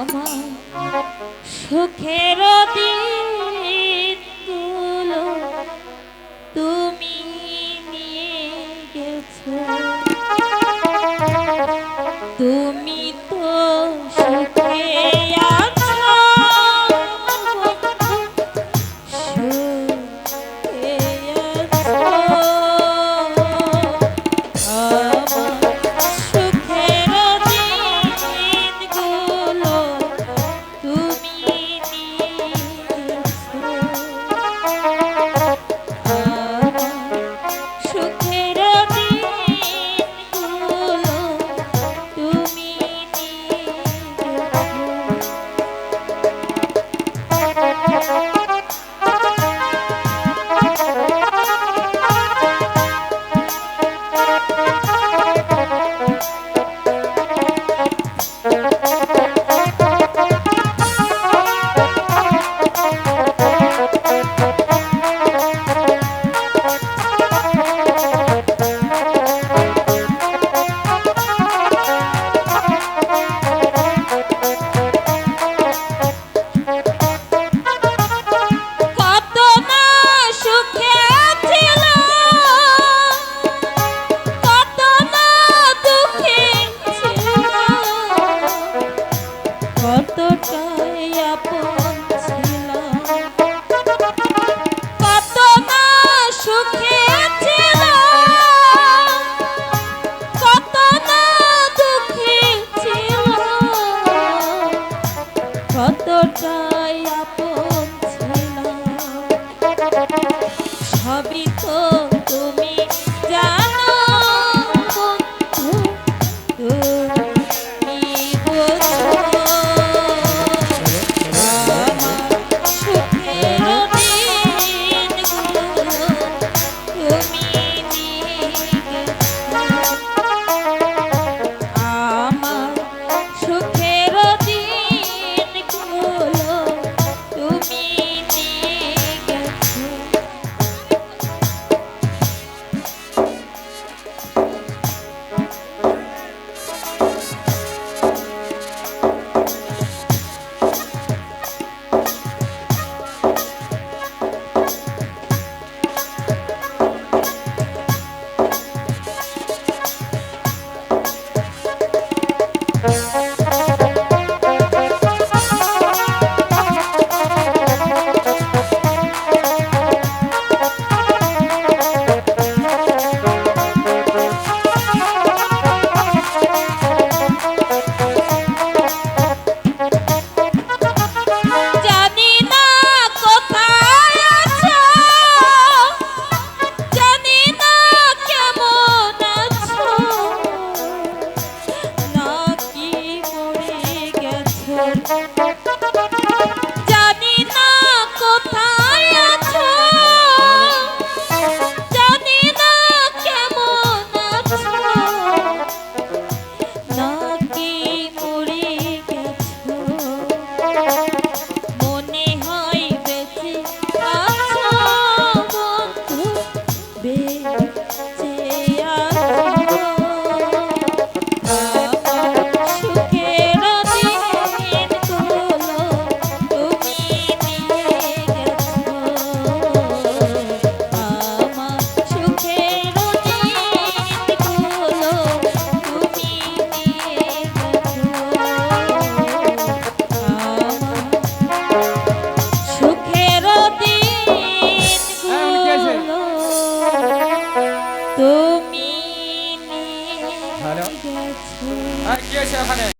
আমার সুখের দিনগুলো তুমি নিয়ে গেছো। কতটাই আপন 우리가 생각하는